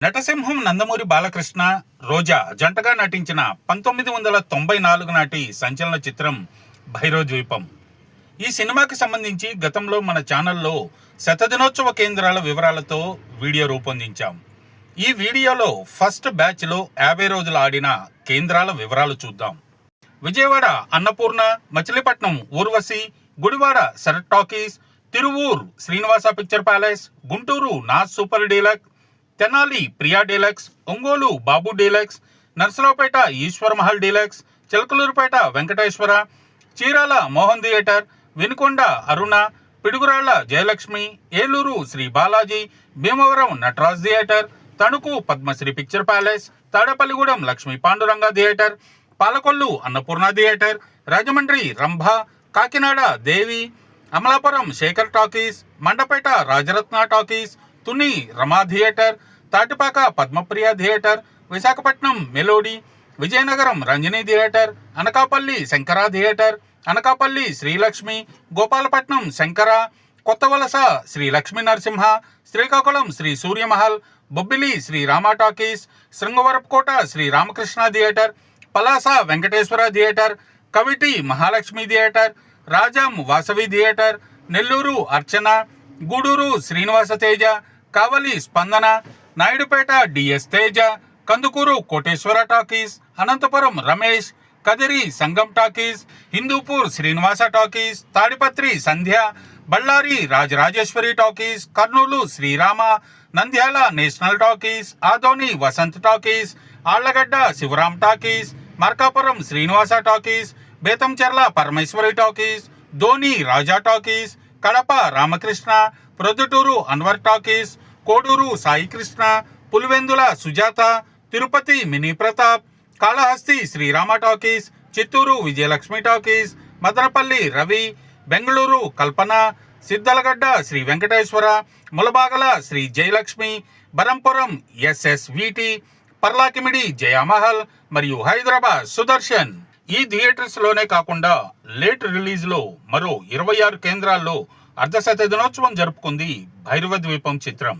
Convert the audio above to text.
నటసింహం నందమూరి బాలకృష్ణ రోజా జంటగా నటించిన పంతొమ్మిది వందల తొంభై నాలుగు నాటి సంచలన చిత్రం భైరోద్వీపం ఈ సినిమాకి సంబంధించి గతంలో మన ఛానల్లో శతదినోత్సవ కేంద్రాల వివరాలతో వీడియో రూపొందించాం. ఈ వీడియోలో ఫస్ట్ బ్యాచ్లో యాభై రోజులు ఆడిన కేంద్రాల వివరాలు చూద్దాం. Vijayawada Annapurna Machilipatnam Urvashi Gudivada Sarath talkies Tiruvur Srinivasa picture palace Guntur Naz super deluxe Tenali Priya deluxe Ongole Babu deluxe Narasaraopet Eshwar Mahal deluxe Chilakaluripet Venkateswara Chirala Mohan theatre Vinukonda Aruna Piduguralla Jayalakshmi Eluru Sri Balaji Bhimavaram Nataraj theatre Tanuku Padmashri picture palace Tadepalligudem Lakshmi Panduranga theatre Palakollu Annapurna theatre Rajahmundry Rambha Kakinada Devi Amalapuram Shekar talkies Mandapeta Rajaratna talkies Tuni Rama theatre Tatipaka Padmapriya theatre Visakhapatnam melody Vizianagaram Ranjani theatre Anakapalli Shankara theatre Anakapalli Srilakshmi Gopalapatnam Shankara Kothavalasa Sri Lakshmi Narasimha Srikakulam Sri Suryamahal Bobbili Sri Rama talkies Srungavarapukota Sri Ramakrishna theatre Palasa Venkateswara theatre Kaviti Mahalakshmi theatre Rajam Vasavi theatre Nellore Archana Gudur Srinivasa Teja Kavali Spandana Naidupeta D S Teja Kandukur Koteswara talkies Anantapur Ramesh Kadiri Sangam talkies Hindupur Srinivasa talkies Tadipatri Sandhya Bellary Rajarajeshwari talkies Kurnool Sriram Nandyal national talkies Adoni Vasanth talkies Allagadda Sivaram talkies Markapur Srinivasa talkies Betamcherla Parameshwari talkies Dhoni Raja talkies Kadapa Ramakrishna Proddatur Anwar talkies Koduru Saikrishna Pulivendula Sujatha Tirupati mini Pratap Kalahasti Sriram talkies Chittoor Vijayalakshmi talkies Madanapalle Ravi Bengaluru Kalpana Siddalagadda Sri Venkateswara Mulbagal Sri Jayalakshmi Berhampur S S V T Parlakhemundi Jayamahal మరియు హైదరాబాద్ సుదర్శన్. ఈ థియేటర్స్లోనే కాకుండా late రిలీజ్లో మరో ఇరవై ఆరు కేంద్రాల్లో అర్ధశత దినోత్సవం జరుపుకుంది భైరవ ద్వీపం చిత్రం.